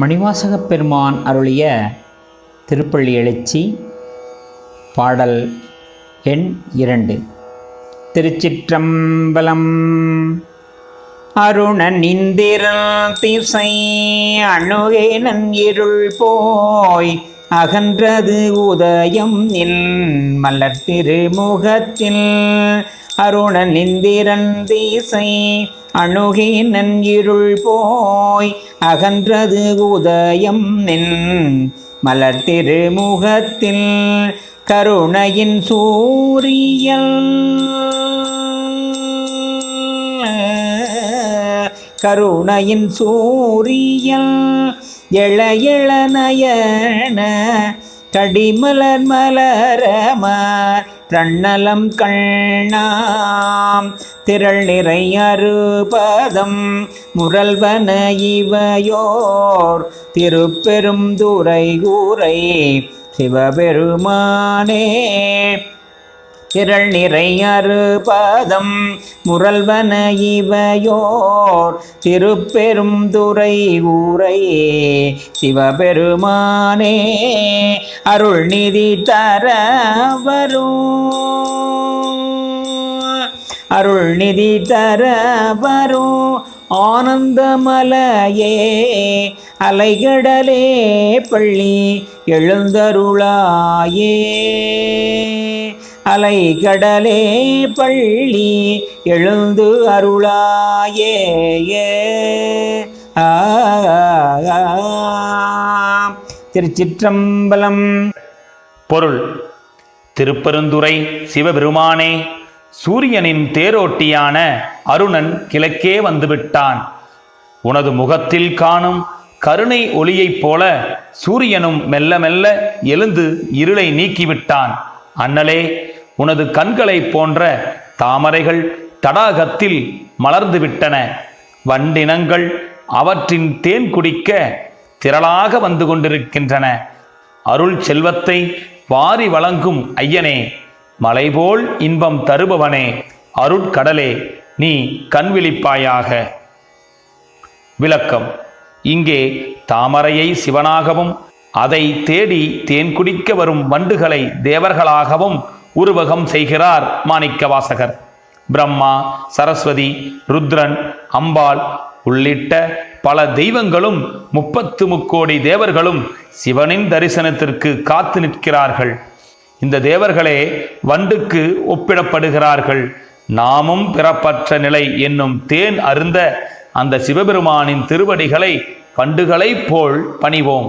மணிவாசகப் பெருமான் அருளிய திருப்பள்ளி எழுச்சி பாடல் எண் இரண்டு. திருச்சிற்றம்பலம் அருணன் இந்திரன் திசை அணுகேனன் இருள் போய் அகன்றது உதயம் நின் மலர் திருமுகத்தில். அருணன் இந்திரன் தீசை அணுகேனன் இருள் போய். அகன்றது உதயம் நின் மலர் திருமுகத்தில். கருணையின் சூரியல் கருணையின் சூரியல் எழ எழ நயன கடிமலர் மலரமார் தன்னலம் கண்ணாம் திரள் நிறை அறுபதம் முரல்வன இவையோர் திருப்பெரும் துறை கூரை சிவபெருமானே திரள் நிறை அறுபதம் முரல்வன இவையோர் திருப்பெரும் துறை ஊரையே சிவபெருமானே அருள் நிதி தர வரும். அருள் நிதி தர வரும். ஆனந்தமலையே அலைகடலே பள்ளி எழுந்தருளாயே. அலைகடலே பள்ளி எழுந்து அருளாயே திருச்சிற்றம்பலம். பொருள். திருப்பெருந்துறை சிவபெருமானே சூரியனின் தேரோட்டியான அருணன் கிழக்கே வந்துவிட்டான். உனது முகத்தில் காணும் கருணை ஒளியைப் போல சூரியனும் மெல்ல மெல்ல எழுந்து இருளை நீக்கிவிட்டான். அண்ணலே உனது கண்களைப் போன்ற தாமரைகள் தடாகத்தில் மலர்ந்து விட்டன வண்டினங்கள் அவற்றின் தேன் குடிக்க திரளாக வந்து கொண்டிருக்கின்றன. அருள் செல்வத்தை வாரி வழங்கும் ஐயனே மலைபோல் இன்பம் தருபவனே அருட்கடலே நீ கண்விழிப்பாயாக. விளக்கம். இங்கே தாமரையை சிவனாகவும் அதை தேடி தேன் குடிக்க வரும் வண்டுகளை தேவர்களாகவும் உருவகம் செய்கிறார் மாணிக்கவாசகர் பிரம்மா சரஸ்வதி ருத்ரன் அம்பாள் உள்ளிட்ட பல தெய்வங்களும் முப்பத்து முக்கோடி தேவர்களும் சிவனின் தரிசனத்திற்கு காத்து நிற்கிறார்கள். இந்த தேவர்களே வண்டுக்கு ஒப்பிடப்படுகிறார்கள். நாமும் பிறப்பற்ற நிலை என்னும் தேன் அருந்த அந்த சிவபெருமானின் திருவடிகளை வண்டுகளைப் போல் பணிவோம்.